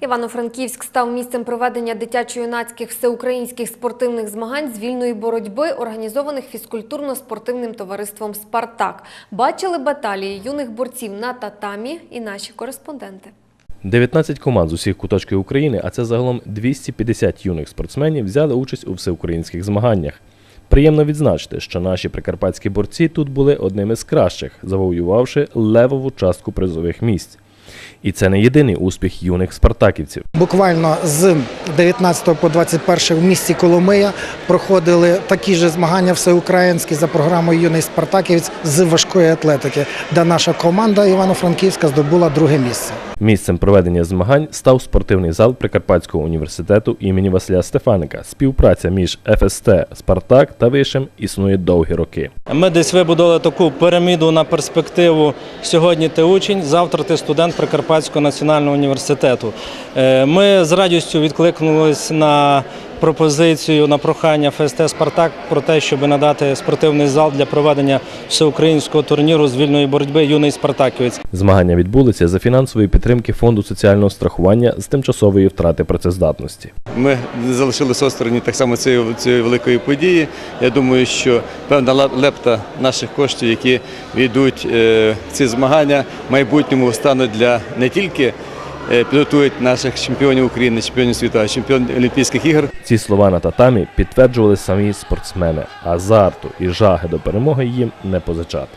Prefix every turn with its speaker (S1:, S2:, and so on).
S1: Івано-Франківськ став місцем проведення дитячо-юнацьких всеукраїнських спортивних змагань з вільної боротьби, організованих фізкультурно-спортивним товариством Спартак. Бачили баталії юних борців на татамі і наші кореспонденти.
S2: 19 команд з усіх куточків України, а це загалом 250 юних спортсменів, взяли участь у всеукраїнських змаганнях. Приємно відзначити, що наші прикарпатські борці тут були одними з кращих, завоювавши левову частку призових місць. І це не єдиний успіх юних спартаківців.
S3: Буквально з 19 по 21 в місті Коломия проходили такі ж змагання всеукраїнські за програмою Юний Спартаківець з важкої атлетики, де наша команда Івано-Франківська здобула друге місце.
S2: Місцем проведення змагань став спортивний зал Прикарпатського університету імені Василя Стефаника. Співпраця між ФСТ Спартак та Вишем існує довгі роки.
S4: Ми десь вибудували таку піраміду на перспективу. Сьогодні ти учень, завтра ти студент Прикарпатського національного університету. Е, Ми з радістю відкликнулись на пропозицію на прохання ФСТ Спартак про те, щоб надати спортивний зал для проведення всеукраїнського турніру з вільної боротьби юний Спартаківець.
S2: Змагання відбулися за фінансової підтримки фонду соціального страхування з тимчасової втрати працездатності.
S5: Ми не залишилися осторонь так само цієї, цієї великої події. Я думаю, що певна лепта наших коштів, які війдуть е, в ці змагання, в майбутньому стануть для не тільки підготують наших чемпіонів України, чемпіонів світу, чемпіонів Олімпійських ігор.
S2: Ці слова на татамі підтверджували самі спортсмени. Азарту і жаги до перемоги їм не позичати.